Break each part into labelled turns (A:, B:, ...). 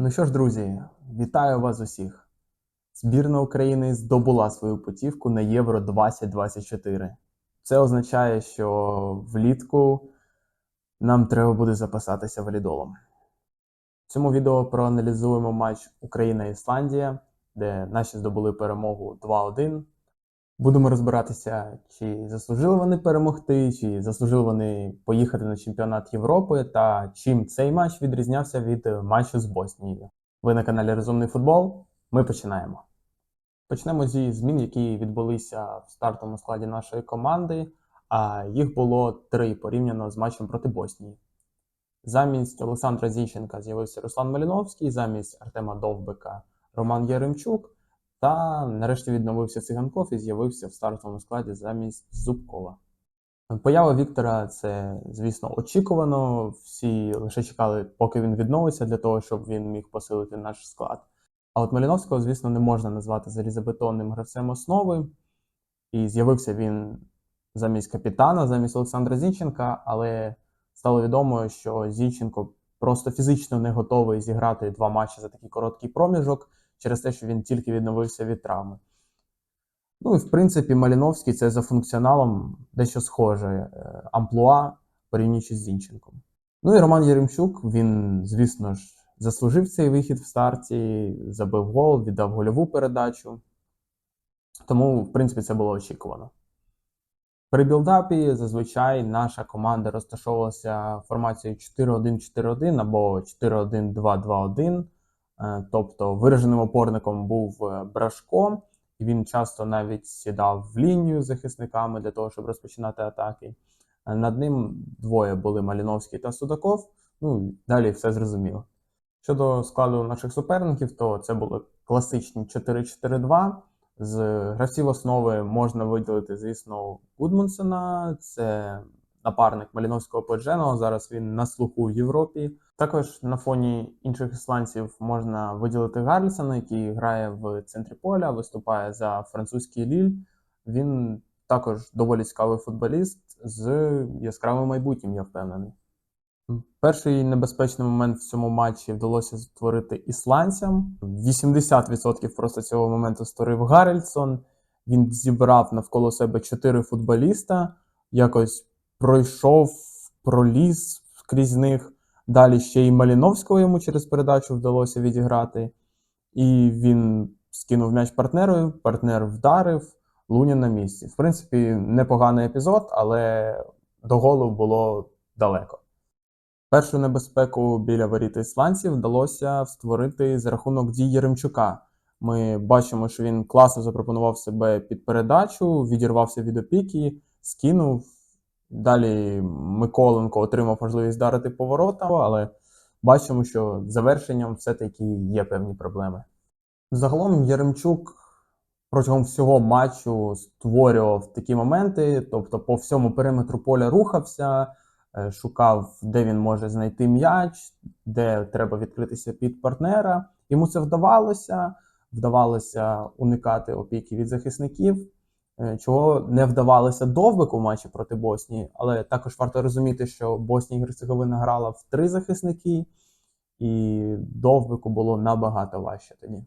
A: Ну що ж, друзі, вітаю вас усіх. Збірна України здобула свою путівку на Євро 2024. Це означає, що влітку нам треба буде запасатися валідолом. В цьому відео проаналізуємо матч Україна-Ісландія, де наші здобули перемогу 2-1. Будемо розбиратися, чи заслужили вони перемогти, чи заслужили вони поїхати на чемпіонат Європи, та чим цей матч відрізнявся від матчу з Боснією. Ви на каналі Розумний футбол. Ми починаємо. Почнемо зі змін, які відбулися в стартовому складі нашої команди. А їх було три порівняно з матчем проти Боснії. Замість Олександра Зінченка з'явився Руслан Маліновський, замість Артема Довбика Роман Яремчук. Та нарешті відновився циганков і з'явився в стартовому складі замість Зубкова. Поява Віктора це, звісно, очікувано. Всі лише чекали, поки він відновиться, для того, щоб він міг посилити наш склад. А от Маліновського, звісно, не можна назвати залізобетонним гравцем основи. І з'явився він замість капітана, замість Олександра Зінченка, але стало відомо, що Зінченко просто фізично не готовий зіграти два матчі за такий короткий проміжок через те, що він тільки відновився від травми. Ну і в принципі, Маліновський це за функціоналом дещо схоже е, амплуа порівнюючи з Зінченком. Ну і Роман Єремчук, він, звісно ж, заслужив цей вихід в старті, забив гол, віддав гольову передачу. Тому, в принципі, це було очікувано. При білдапі зазвичай наша команда розташовувалася формацією 4-1-4-1 або 4-1-2-2-1. Е, Тобто вираженим опорником був е, Брашко, і він часто навіть сідав в лінію з захисниками для того, щоб розпочинати атаки. Е, Над ним двоє були Маліновський та Судаков. Ну, далі все зрозуміло. Щодо складу наших суперників, то це були класичні 4-4-2. З гравців основи можна виділити, звісно, Гудмунсена. Це напарник Маліновського Подженого. Зараз він на слуху в Європі. Також на фоні інших ісландців можна виділити Гарлісона, який грає в центрі поля, виступає за французький Ліль. Він також доволі цікавий футболіст з яскравим майбутнім, я впевнений. Перший небезпечний момент в цьому матчі вдалося створити ісландцям. 80% просто цього моменту створив Гарельсон. Він зібрав навколо себе чотири футболіста, якось пройшов, проліз крізь них. Далі ще й Маліновського йому через передачу вдалося відіграти. І він скинув м'яч партнеру, партнер вдарив, Лунін на місці. В принципі, непоганий епізод, але до голу було далеко. Першу небезпеку біля воріт ісландців вдалося створити за рахунок дій Яремчука. Ми бачимо, що він класно запропонував себе під передачу, відірвався від опіки, скинув. Далі Миколенко отримав можливість вдарити поворота, але бачимо, що завершенням все-таки є певні проблеми. Загалом Яремчук протягом всього матчу створював такі моменти, тобто по всьому периметру поля рухався, е, шукав, де він може знайти м'яч, де треба відкритися під партнера. Йому це вдавалося, вдавалося уникати опіки від захисників, чого не вдавалося довбику в матчі проти Боснії, але також варто розуміти, що Боснія і Герцеговина грала в три захисники, і довбику було набагато важче тоді.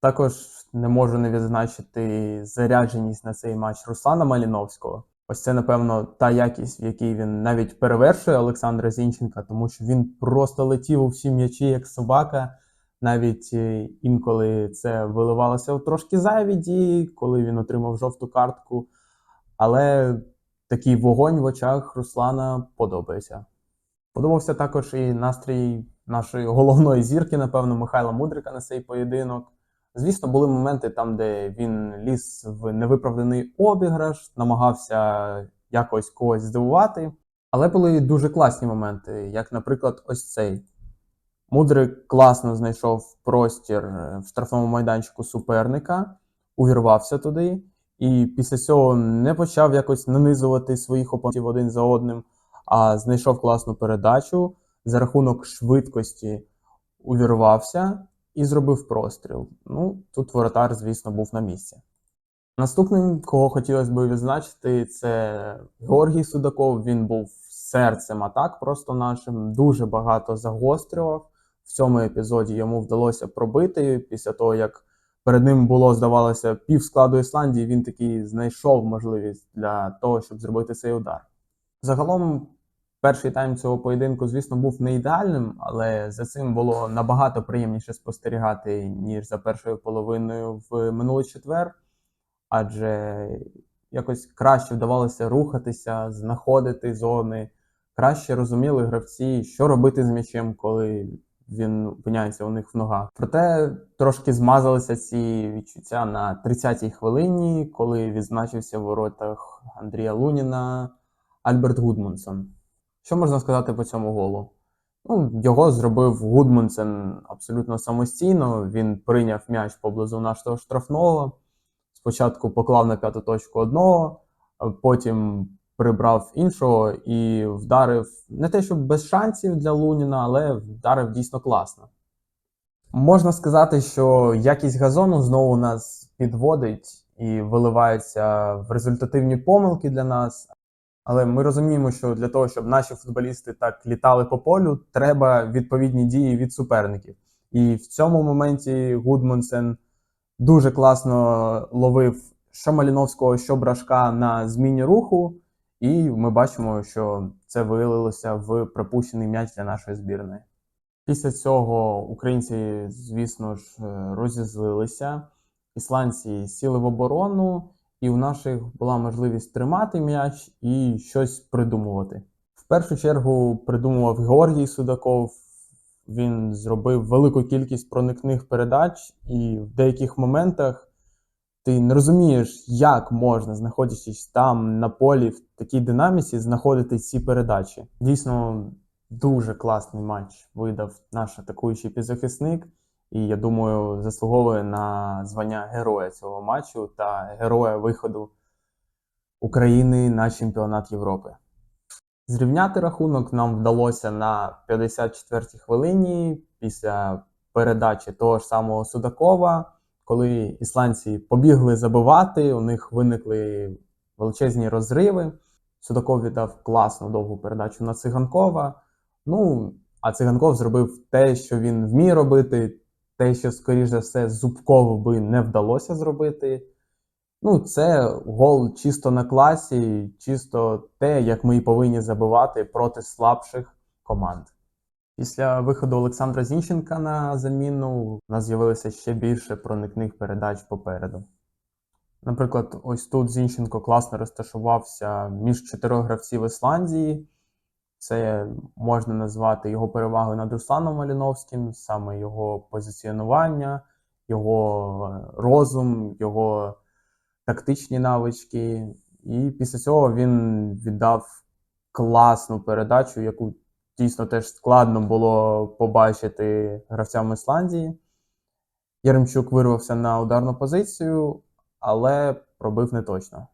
A: Також не можу не відзначити зарядженість на цей матч Руслана Маліновського. Ось це, напевно, та якість, в якій він навіть перевершує Олександра Зінченка, тому що він просто летів у всі м'ячі як собака. Навіть е, інколи це виливалося в трошки зайві дії, коли він отримав жовту картку. Але такий вогонь в очах Руслана подобається. Подобався також і настрій нашої головної зірки, напевно, Михайла Мудрика на цей поєдинок. Звісно, були моменти там, де він ліз в невиправданий обіграш, намагався якось когось здивувати. Але були дуже класні моменти, як, наприклад, ось цей. Мудрик класно знайшов простір е, в штрафному майданчику суперника, увірвався туди, і після цього не почав якось нанизувати своїх опонентів один за одним, а знайшов класну передачу за рахунок швидкості увірвався і зробив простріл. Ну, тут воротар, звісно, був на місці. Наступним, кого хотілося б відзначити, це Георгій Судаков. Він був серцем атак просто нашим, дуже багато загострював, в цьому епізоді йому вдалося пробити після того, як перед ним було, здавалося, пів складу Ісландії. Він таки знайшов можливість для того, щоб зробити цей удар. Загалом, перший тайм цього поєдинку, звісно, був не ідеальним, але за цим було набагато приємніше спостерігати, ніж за першою половиною в минулий четвер, адже якось краще вдавалося рухатися, знаходити зони, краще розуміли гравці, що робити з м'ячем, коли він опиняється у них в ногах. Проте трошки змазалися ці відчуття на 30-й хвилині, коли відзначився в воротах Андрія Луніна Альберт Гудмунсон. Що можна сказати по цьому голу? Ну, його зробив Гудмунсен абсолютно самостійно. Він прийняв м'яч поблизу нашого штрафного. Спочатку поклав на п'яту точку одного, потім прибрав іншого і вдарив не те, щоб без шансів для Луніна, але вдарив дійсно класно. Можна сказати, що якість газону знову нас підводить і виливається в результативні помилки для нас. Але ми розуміємо, що для того, щоб наші футболісти так літали по полю, треба відповідні дії від суперників. І в цьому моменті Гудмунсен дуже класно ловив що Маліновського, що Брашка на зміні руху, і ми бачимо, що це вилилося в пропущений м'яч для нашої збірної. Після цього українці, звісно ж, е, розізлилися. Ісландці сіли в оборону, і у наших була можливість тримати м'яч і щось придумувати. В першу чергу придумував Георгій Судаков. Він зробив велику кількість проникних передач, і в деяких моментах ти не розумієш, як можна, знаходячись там на полі в такій динаміці, знаходити ці передачі. Дійсно, дуже класний матч видав наш атакуючий півзахисник, і я думаю, заслуговує на звання героя цього матчу та героя виходу України на чемпіонат Європи. Зрівняти рахунок нам вдалося на 54-й хвилині після передачі того ж самого Судакова, коли ісландці побігли забивати, у них виникли величезні розриви. Судаков віддав класну довгу передачу на Циганкова. Ну, а Циганков зробив те, що він вміє робити, те, що, скоріш за все, Зубкову би не вдалося зробити. Ну, це гол чисто на класі, чисто те, як ми і повинні забивати проти слабших команд. Після виходу Олександра Зінченка на заміну у нас з'явилося ще більше проникних передач попереду. Наприклад, ось тут Зінченко класно розташувався між чотирьох гравців Ісландії. Це можна назвати його перевагою над Русланом Маліновським, саме його позиціонування, його розум, його тактичні навички. І після цього він віддав класну передачу, яку дійсно теж складно було побачити гравцям Ісландії. Яремчук вирвався на ударну позицію, але пробив не точно.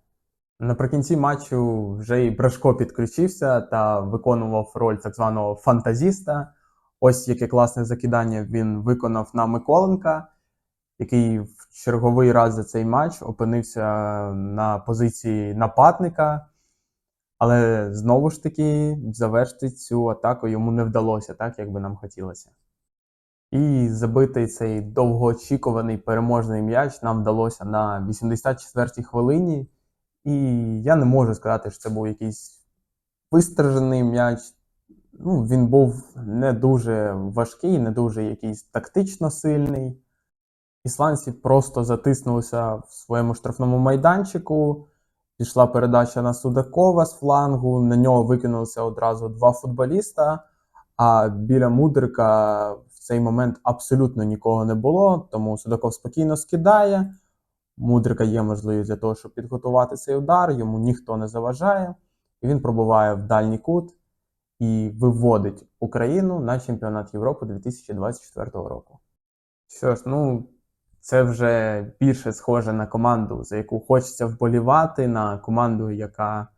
A: Наприкінці матчу вже і Брашко підключився та виконував роль так званого фантазіста. Ось яке класне закидання він виконав на Миколенка, який в черговий раз за цей матч опинився на позиції нападника. Але знову ж таки завершити цю атаку йому не вдалося, так як би нам хотілося. І забити цей довгоочікуваний переможний м'яч нам вдалося на 84-й хвилині. І я не можу сказати, що це був якийсь вистражений м'яч. Ну, Він був не дуже важкий, не дуже якийсь тактично сильний. Ісландці просто затиснулися в своєму штрафному майданчику. Пішла передача на Судакова з флангу, на нього викинулися одразу два футболіста, а біля Мудрика в цей момент абсолютно нікого не було, тому Судаков спокійно скидає. Мудрика є можливість для того, щоб підготувати цей удар, йому ніхто не заважає, і він пробуває в дальній кут і виводить Україну на чемпіонат Європи 2024 року. Що ж, ну. Це вже більше схоже на команду, за яку хочеться вболівати, на команду, яка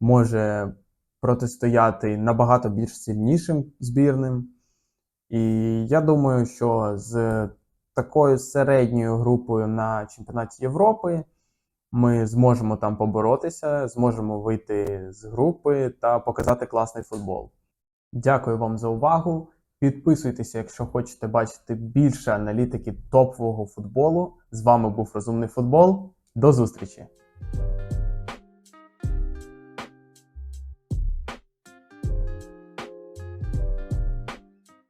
A: може протистояти набагато більш сильнішим збірним. І я думаю, що з такою середньою групою на чемпіонаті Європи ми зможемо там поборотися, зможемо вийти з групи та показати класний футбол. Дякую вам за увагу. Підписуйтеся, якщо хочете бачити більше аналітики топового футболу. З вами був Розумний Футбол. До зустрічі!